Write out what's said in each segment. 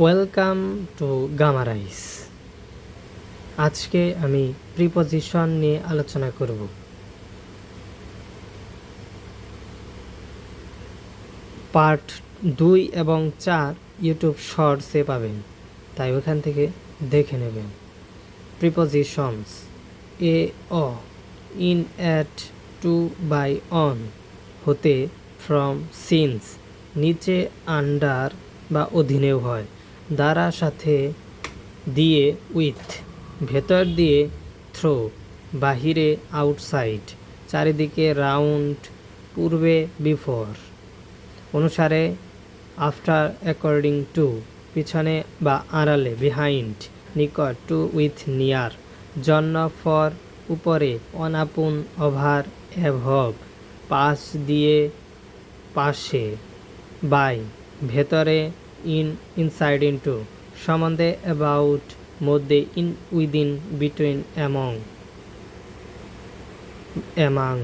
Welcome to গামারাইস আজকে আমি preposition নিয়ে আলোচনা করব। পার্ট দুই এবং চার ইউটিউব শর্টসে পাবেন। তাই ওখান থেকে দেখে নেবেন। প্রিপজিশনস এ অ in at to by on হতে ফ্রম সিন্স নিচে আন্ডার বা অধীনেও হয়। দ্বারা সাথে দিয়ে উইথ, ভেতর দিয়ে থ্রো, বাহিরে আউটসাইড, চারিদিকে রাউন্ড, পূর্বে, বিফোর। অনুসারে, আফটার অ্যাকর্ডিং টু, পিছনে বা আড়ালে, বিহাইন্ড, নিকট, টু উইথ, নিয়ার, জন্য, ফর, উপরে অনাপুন ওভার অ্যাভব পাশ দিয়ে, পাশে, বাই, ভেতরে ইন ইনসাইড ইনটু সম্বন্ধে অ্যাবাউট মধ্যে in within between among among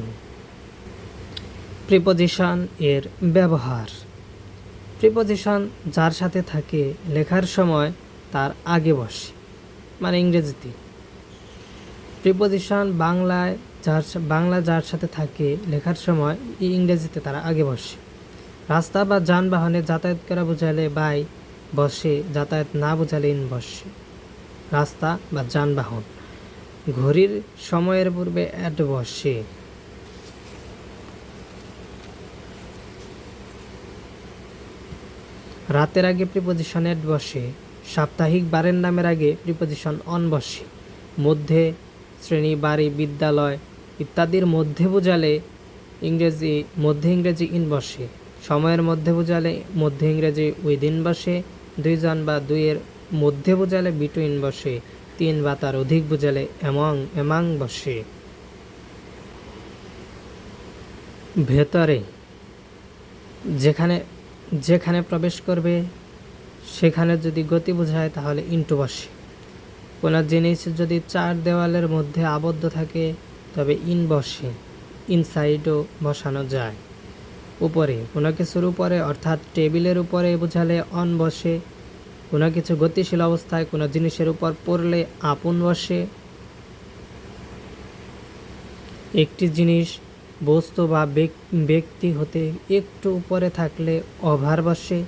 preposition এর ব্যবহার। প্রিপজিশন যার সাথে থাকে লেখার সময় তার আগে বসে মানে ইংরেজিতে। প্রিপজিশন বাংলায় যার, বাংলা যার সাথে থাকে লেখার সময় ইংরেজিতে তারা আগে বসে। রাস্তা বা যানবাহনে যাতায়াত করা বোঝালে বাই বসে যাতায়াত না বোঝালে ইন বসে। রাস্তা বা যানবাহন। ঘড়ির সময়ের পূর্বে অ্যাড বসে। রাতের আগে প্রিপোজিশন এড বসে। সাপ্তাহিক বারের নামের আগে প্রিপোজিশন অন বসে। মধ্যে শ্রেণি, বাড়ি, বিদ্যালয় ইত্যাদির মধ্যে বোঝালে ইংরেজি, মধ্যে ইংরেজি ইন বসে। সময়ের মধ্যে বোঝালে মধ্যে ইংরেজি উইদিন বসে, দুইজন বা দুইয়ের মধ্যে বোঝালে বিটুইন বসে, তিন বা তার অধিক বোঝালে এমং এমাং বসে। ভেতরে, যেখানে যেখানে প্রবেশ করবে, সেখানে যদি গতি বোঝায় তাহলে ইন্টু বসে। কোনো জিনিস যদি চার দেওয়ালের মধ্যে আবদ্ধ থাকে, তবে ইন বসে ইনসাইডও বসানো যায়। উপরে। কোনো কিছুর উপরে, অর্থাৎ টেবিলের উপরে বোঝালে অন বসে। কোনো কিছু গতিশীল অবস্থায় কোনো জিনিসের উপর পড়লে আপন বসে। একটি জিনিস, বস্তু বা ব্যক- ব্যক্তি হতে একটু উপরে থাকলে অভার বসে।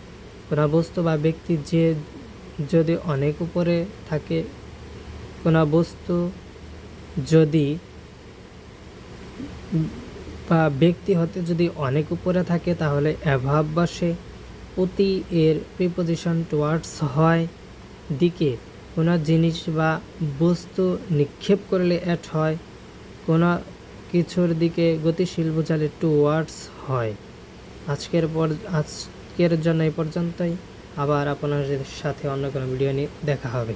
কোনো বস্তু বা ব্যক্তি যে, যদি অনেক উপরে থাকে, কোনো বস্তু যদি বা ব্যক্তি হতে যদি অনেক উপরে থাকে, তাহলে অ্যাভাব বসে অতি এর প্রিপোজিশন টুয়ার্ডস হয়। দিকে, কোনো জিনিস বা বস্তু নিক্ষেপ করলে অ্যাট হয়, কোনো কিছুর দিকে গতিশীল বোঝালে টুয়ার্ডস হয়। আজকের পর, আজকের জন্য এই পর্যন্তই। আবার আপনাদের সাথে অন্য কোনো ভিডিও নিয়ে দেখা হবে।